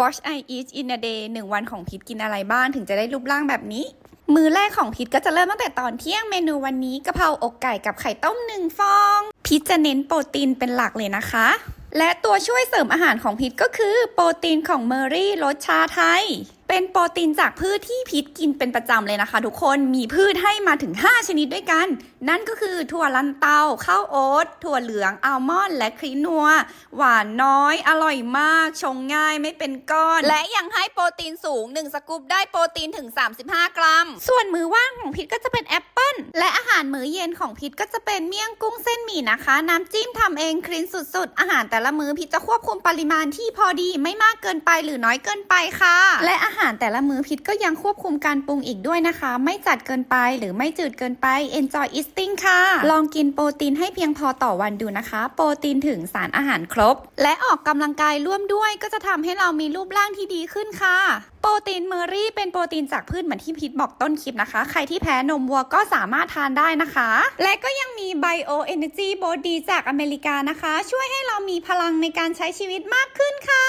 Watch I eat in a day หนึ่งวันของพิษกินอะไรบ้างถึงจะได้รูปร่างแบบนี้ มือแรกของพิษก็จะเริ่มตั้งแต่ตอนเที่ยงเมนูวันนี้กะเพราอกไก่กับไข่ต้มหนึ่งฟอง พิษจะเน้นโปรตีนเป็นหลักเลยนะคะ และตัวช่วยเสริมอาหารของพิษก็คือ โปรตีนของเมอรี่รสชาไทย เป็นโปรตีนจากพืชที่พิษกินเป็นประจำเลยนะคะ ทุกคนมีพืชให้มาถึง 5 ชนิดด้วยกัน นั่นก็คือถั่วลันเตาข้าวโอ๊ตถั่วเหลืองอัลมอนด์และครีนัว หวานน้อย อร่อยมาก ชงง่ายไม่เป็นก้อน และยังให้โปรตีนสูง 1 สกู๊ปได้โปรตีนถึง 35 กรัม ส่วนมื้อว่างของพิษก็จะเป็นแอปเปิ้ลและอาหารมื้อเย็นของพิษก็จะเป็นเมี่ยงกุ้งเส้นหมี่นะคะ น้ำจิ้มทำเองคลีนสุดๆ อาหารแต่ละมื้อพิษจะควบคุมปริมาณที่พอดีไม่มากเกินไปหรือน้อยเกินไปค่ะ และอาหาร แต่ละมื้อพิษก็ยังควบคุมการปรุงอีกด้วยนะคะ ไม่จัดเกินไปหรือไม่จืดเกินไป enjoy eating ค่ะ ลองกินโปรตีนให้เพียงพอต่อวันดูนะคะ โปรตีนถึงสารอาหารครบ และออกกำลังกายร่วมด้วยก็จะทำให้เรามีรูปร่างที่ดีขึ้นค่ะ โปรตีนเมอรี่เป็นโปรตีนจากพืชเหมือนที่พิษบอกต้นคลิปนะคะ ใครที่แพ้นมวัวก็สามารถทานได้นะคะ และก็ยังมี Bio Energy Body จากอเมริกานะคะ ช่วยให้เรามีพลังในการใช้ชีวิตมากขึ้นค่ะ